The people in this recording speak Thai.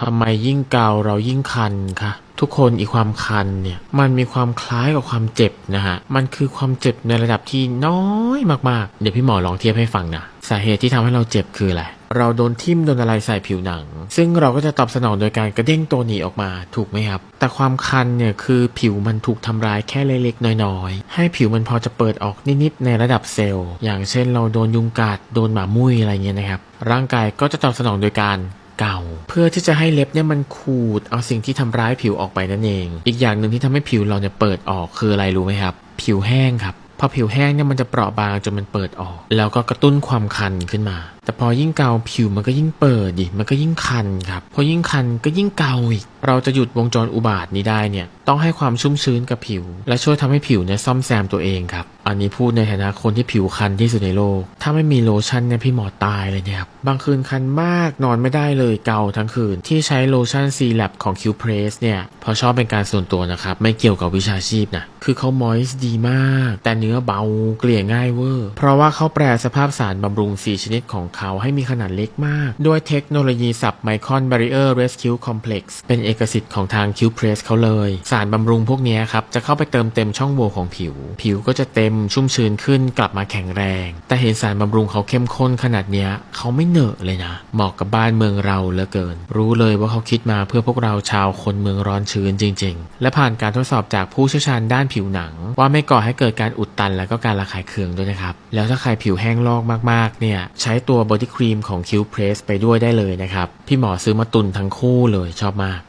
ทำไมยิ่งเกาเรายิ่งคันคะทุกคนอีความคันเนี่ยมันมีความคล้ายกับความเจ็บนะฮะมันคือความเจ็บในระดับที่น้อยมากๆ เดี๋ยวพี่หมอลองเทียบให้ฟังนะสาเหตุที่ทำให้เราเจ็บคืออะไรเราโดนทิ่มโดนอะไรใส่ผิวหนัง ซึ่งเราก็จะตอบสนองโดยการกระเด้งตัวหนีออกมาถูกไหมครับ แต่ความคันเนี่ยคือผิวมันถูกทำร้ายแค่เล็กๆน้อยๆ ให้ผิวมันพอจะเปิดออกนิดๆในระดับเซลล์ อย่างเช่นเราโดนยุงกัดโดนหมามุ้ยอะไรเงี้ยนะครับร่างกายก็จะตอบสนองโดยการ เก่า เพื่อที่จะให้เล็บเนี่ยมันขูด เอาสิ่งที่ทำร้ายผิวออกไปนั่นเอง อีกอย่างหนึ่งที่ทำให้ผิวเราเนี่ยเปิดออกคืออะไรรู้ไหมครับ ผิวแห้งครับพอผิวแห้งเนี่ยมันจะเปราะบางจนมันเปิดออก แล้วก็กระตุ้นความคันขึ้นมา แต่พอยิ่งเกาผิวมันก็ยิ่งเปิดดิมันก็ยิ่งคันครับพอยิ่งคันก็ยิ่งเกาอีกเราจะหยุดวงจรอุบาทนี้ได้เนี่ยต้องให้ความชุ่มชื้นกับผิว และช่วยทำให้ผิวเนี่ยซ่อมแซมตัวเองครับ อันนี้พูดในฐานะคนที่ผิวคันที่สุดในโลก ถ้าไม่มีโลชั่นเนี่ยพี่หมอตายเลยเนี่ยครับ บางคืนคันมากนอนไม่ได้เลยเกาทั้งคืน ที่ใช้โลชั่น C Lab ของ Q Press เนี่ยพอชอบเป็นการส่วนตัวนะครับ ไม่เกี่ยวกับวิชาชีพนะ คือเขามอยส์ดีมาก แต่เนื้อเบาเกลี่ยง่ายเวอร์ เพราะว่าเขาแปรสภาพสารบำรุง 4 ชนิดของเขาให้มีขนาดเล็กมาก ด้วยเทคโนโลยีสับไมคอน Barrier Rescue Complex เป็นเอกสิทธิ์ของทาง Q Press เขาเลย สารบำรุงพวกนี้ครับจะเข้าไปเติมเต็มช่องโหว่ของผิว ผิวก็จะเต็มชุ่มชื้นขึ้นกลับมาแข็งแรง แต่เห็นสารบำรุงเขาเข้มข้นขนาดเนี้ยเขาไม่เหนอะเลยนะ เหมาะกับบ้านเมืองเราเหลือเกิน รู้เลยว่าเขาคิดมาเพื่อพวกเราชาวคนเมืองร้อนชื้นจริง ๆ และผ่านการทดสอบจากผู้เชี่ยวชาญด้านผิวหนัง ว่าไม่ก่อให้เกิดการอุดตันและก็การระคายเคืองด้วยนะครับแล้วถ้าใครผิวแห้งลอกมากๆเนี่ยใช้ตัวบอดี้ครีมของ Q Press ไปด้วยได้เลยนะครับพี่หมอซื้อมาตุนทั้งคู่เลยชอบมาก